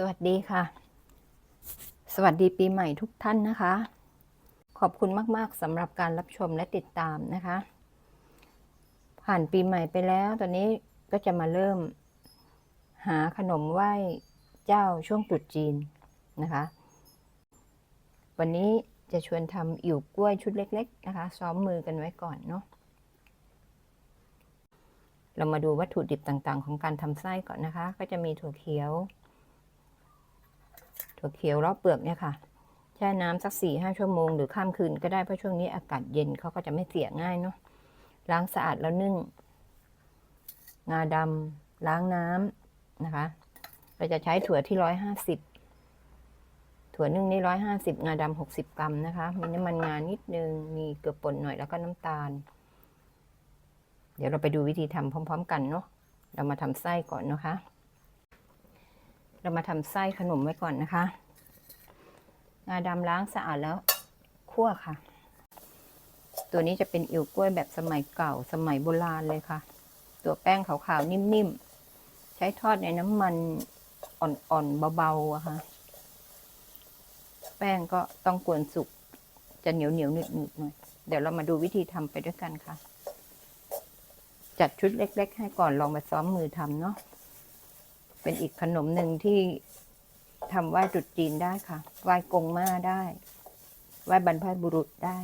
สวัสดีค่ะ สวัสดีปีใหม่ทุกท่านนะคะ ขอบคุณมากๆสำหรับการรับชมและติดตามนะคะ ผ่านปีใหม่ไปแล้ว ตอนนี้ก็จะมาเริ่ม หาขนมไหว้เจ้าช่วงตรุษจีนนะคะ วันนี้จะชวนทำอิ่วกล้วยชุดเล็ก ๆ นะคะ ซ้อมมือกันไว้ก่อนเนาะเรามาดูวัตถุดิบต่างๆ ของการทำไส้ก่อนนะคะ ก็จะมีถั่วเขียว ถั่วเขียวรอบเปลือกเนี่ยค่ะแช่น้ำสักสี่ห้าชั่วโมงหรือข้ามคืนก็ได้เพราะช่วงนี้อากาศเย็นเขาก็จะไม่เสียง่ายเนาะล้างสะอาดแล้วนึ่ง งาดำล้างน้ำนะคะ เราจะใช้ถั่วที่ร้อยห้าสิบถั่วนึ่งนี่ร้อยห้าสิบงาดำหกสิบกรัมนะคะ มีน้ำมันงานิดนึง มีเกลือป่นหน่อยแล้วก็น้ำตาล เดี๋ยวเราไปดูวิธีทำพร้อม ๆ กันเนาะเรามาทำไส้ก่อนนะคะ เรามาทำไส้ขนมไว้ก่อนนะคะ งาดำล้างสะอาดแล้วคั่วค่ะ ตัวนี้จะเป็นอิ๋วกล้วยแบบสมัยเก่าสมัยโบราณเลยค่ะ ตัวแป้งขาวๆนิ่มๆ ใช้ทอดในน้ำมันอ่อนๆเบาๆอะค่ะ แป้งก็ต้องกวนสุก จะเหนียวเหนียวๆหนึบๆหน่อย เดี๋ยวเรามาดูวิธีทำไปด้วยกันค่ะ จัดชุดเล็ก ๆ ให้ก่อนลองไปซ้อมมือทำเนาะ เป็นอีกขนมหนึ่งที่ทำไหว้ตรุษจีนได้ค่ะ ไหว้กงมาได้ ไหว้บรรพบุรุษได้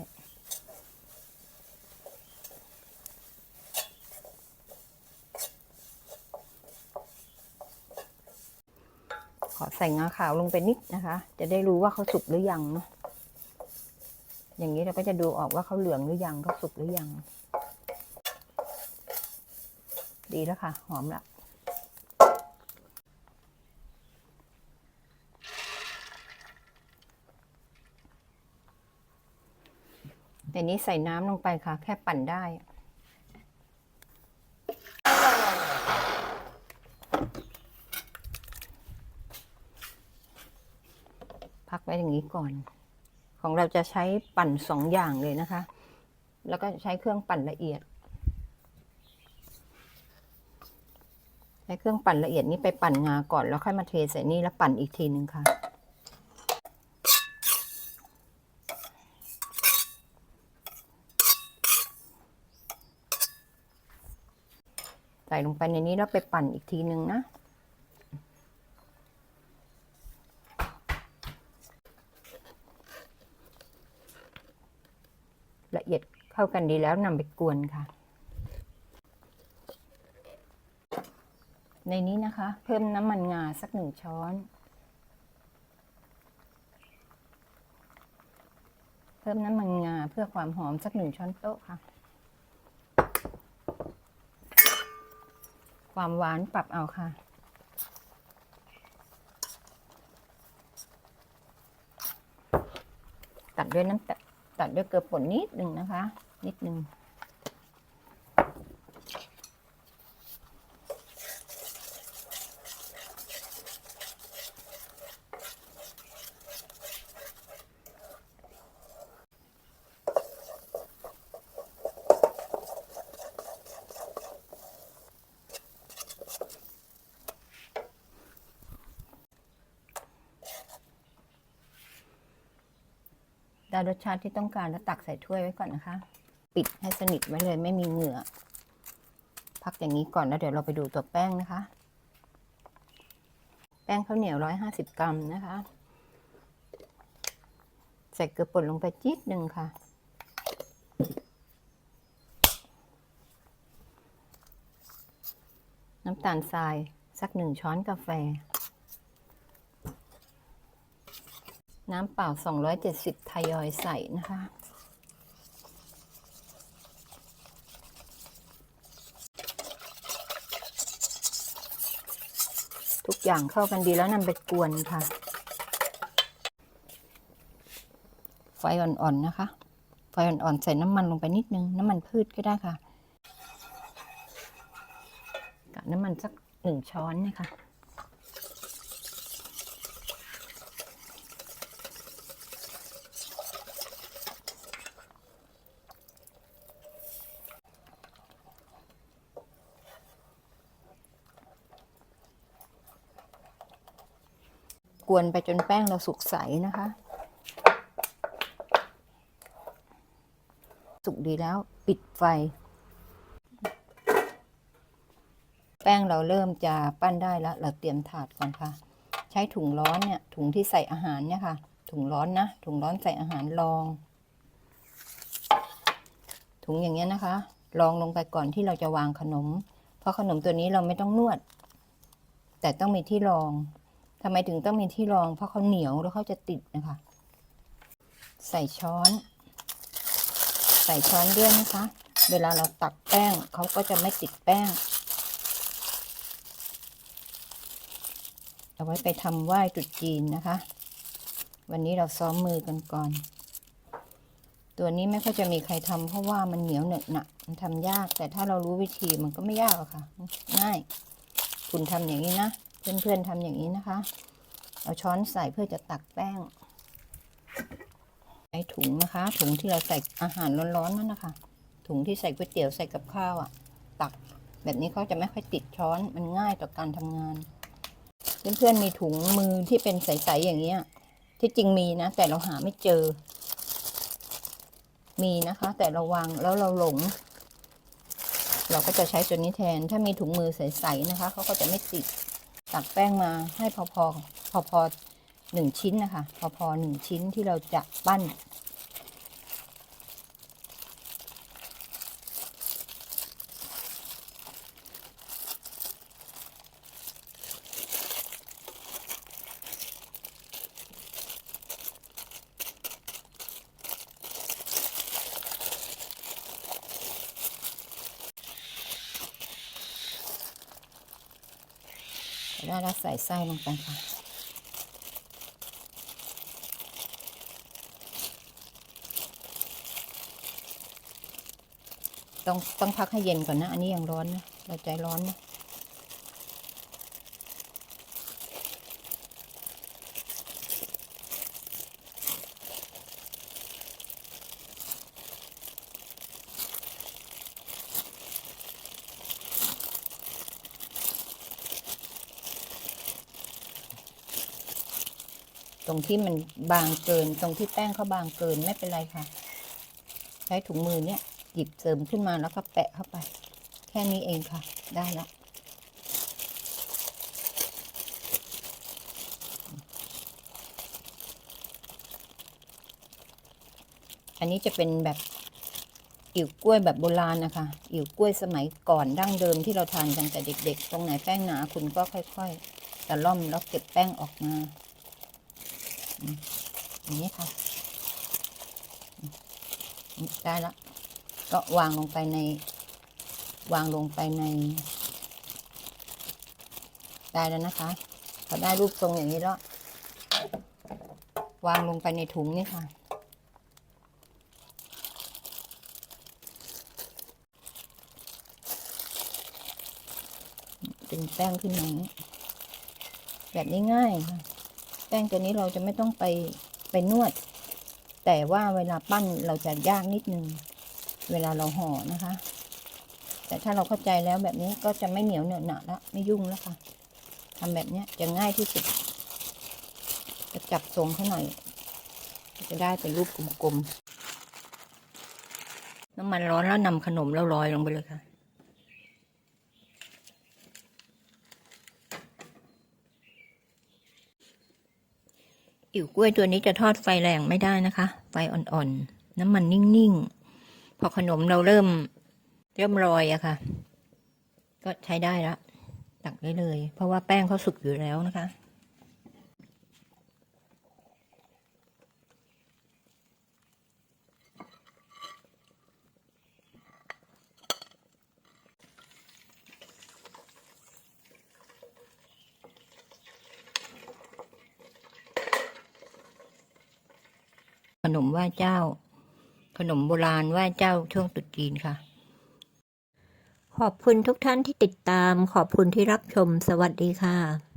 ขอใส่งาขาวลงไปนิดนะคะ จะได้รู้ว่าเขาสุกหรือยังเนาะ อย่างนี้เราก็จะดูออกว่าเขาเหลืองหรือยังเขาสุกหรือยัง ดีแล้วค่ะ หอมละ แต่นี้ใส่น้ำลงไปค่ะ แค่ปั่นได้ พักไว้อย่างนี้ก่อน ของเราจะใช้ปั่นสองอย่างเลยนะคะ แล้วก็ใช้เครื่องปั่นละเอียด ใช้เครื่องปั่นละเอียดนี้ไปปั่นงาก่อน แล้วค่อยมาเทใส่นี่แล้วปั่นอีกทีหนึ่งค่ะ ลงไปในนี้แล้วไปปั่นอีกทีหนึ่งนะ ละเอียดเข้ากันดีแล้วนำไปกวนค่ะ ในนี้นะคะ เพิ่มน้ำมันงาสักหนึ่งช้อนเพิ่มน้ำมันงาเพื่อความหอมสักหนึ่งช้อนโต๊ะค่ะ ความหวานปรับเอาค่ะ ตัดด้วยน้ำตาลตัดด้วยเกลือป่นนิดหนึ่งนะคะ นิดหนึ่ง ได้รสชาติที่ต้องการแล้วตักใส่ถ้วยไว้ก่อนนะคะ ปิดให้สนิทไว้เลยไม่มีเหงื่อ พักอย่างนี้ก่อนแล้วเดี๋ยวเราไปดูตัวแป้งนะคะ แป้งข้าวเหนียวร้อยห้าสิบกรัมนะคะ ใส่เกลือป่นลงไปจิ๊ดหนึ่งค่ะ น้ำตาลทรายสักหนึ่งช้อนกาแฟ น้ำเปล่า 270ทยอยใส่นะคะ ทุกอย่างเข้ากันดีแล้วนำไปกวนค่ะ ไฟอ่อนๆนะคะ ไฟอ่อนๆใส่น้ำมันลงไปนิดนึง น้ำมันพืชก็ได้ค่ะกะน้ำมันสักหนึ่งช้อนนะคะ วนไปจนแป้งเราสุกใสนะคะ สุกดีแล้วปิดไฟ แป้งเราเริ่มจะปั้นได้แล้ว เราเตรียมถาดก่อนค่ะ ใช้ถุงร้อนเนี่ย ถุงที่ใส่อาหารเนี่ยค่ะ ถุงร้อนนะ ถุงร้อนใส่อาหารรอง ถุงอย่างเงี้ยนะคะรองลงไปก่อนที่เราจะวางขนม เพราะขนมตัวนี้เราไม่ต้องนวด แต่ต้องมีที่รอง ทำไมถึงต้องมีที่รอง เพราะเขาเหนียวแล้วเขาจะติดนะคะ ใส่ช้อน ใส่ช้อนด้วยนะคะ เวลาเราตักแป้งเขาก็จะไม่ติดแป้ง เอาไว้ไปทำไหว้ตรุษจีนนะคะ วันนี้เราซ้อมมือกันก่อน ตัวนี้ไม่ค่อยจะมีใครทำเพราะว่ามันเหนียวเหนอะหนะมันทำยาก แต่ถ้าเรารู้วิธีมันก็ไม่ยากหรอกค่ะ ง่าย คุณทำอย่างนี้นะ เพื่อนๆทำอย่างนี้นะคะ เอาช้อนใส่เพื่อจะตักแป้งใช้ถุงนะคะ ถุงที่เราใส่อาหารร้อนๆนั่นนะคะ ถุงที่ใส่ก๋วยเตี๋ยวใส่กับข้าวอะ่ะ ตักแบบนี้เขาจะไม่ค่อยติดช้อนมันง่ายต่อการทำงาน เพื่อนๆมีถุงมือที่เป็นใสๆอย่างเงี้ย ที่จริงมีนะ แต่เราหาไม่เจอ มีนะคะ แต่เราวางแล้วเราหลง เราก็จะใช้ตัวนี้แทน ถ้ามีถุงมือใสๆนะคะเขาก็จะไม่ติด ตักแป้งมาให้พอพอพอพอๆหนึ่งชิ้นนะคะ พอพอๆหนึ่งชิ้นที่เราจะปั้น แล้วเราใส่ไส้ลงไปค่ะ ต้องต้องพักให้เย็นก่อนนะ อันนี้ยังร้อนนะเราใจร้อนนะ ตรงที่มันบางเกิน ตรงที่แป้งเขาบางเกินไม่เป็นไรค่ะ ใช้ถุงมือเนี่ยหยิบเสริมขึ้นมาแล้วก็แปะเข้าไป แค่นี้เองค่ะ ได้แล้วอันนี้จะเป็นแบบอิ่วกล้วยแบบโบราณนะคะ อิ่วกล้วยสมัยก่อนดั้งเดิมที่เราทานกันแต่เด็ก ๆ ตรงไหนแป้งหนาคุณก็ค่อย ๆ ตะล่อมแล้วเก็บแป้งออกมา อย่างนี้ค่ะได้แล้วก็วางลงไปใน วางลงไปในได้แล้วนะคะพอได้รูปทรงอย่างนี้แล้ว วางลงไปในถุงนี่ค่ะ เป็นแป้งขึ้นมาแบบนี้ง่ายค่ะ ป้งตัวนี้เราจะไม่ต้องไปไปนวด แต่ว่าเวลาปั้นเราจะยากนิดนึง เวลาเราห่อนะคะ แต่ถ้าเราเข้าใจแล้วแบบนี้ก็จะไม่เหนียวเหนอะหนะแล้วไม่ยุ่งแล้วค่ะทำแบบเนี้ยจะง่ายที่สุดจะจับทรงเขาหน่อย จะได้เป็นรูปกลมๆน้ำมันร้อนแล้วนำขนมแล้วลอยลงไปเลยค่ะ อิ๋วกล้วยตัวนี้จะทอดไฟแรงไม่ได้นะคะ ไฟอ่อนๆ น้ำมันนิ่งๆ พอขนมเราเริ่มเริ่มลอยอะค่ะ ก็ใช้ได้ละตักได้เลย เพราะว่าแป้งเขาสุกอยู่แล้วนะคะ นมไหว้เจ้า ขนมโบราณไหว้เจ้าช่วงตรุษจีนค่ะ ขอบคุณทุกท่านที่ติดตาม ขอบคุณที่รับชม สวัสดีค่ะ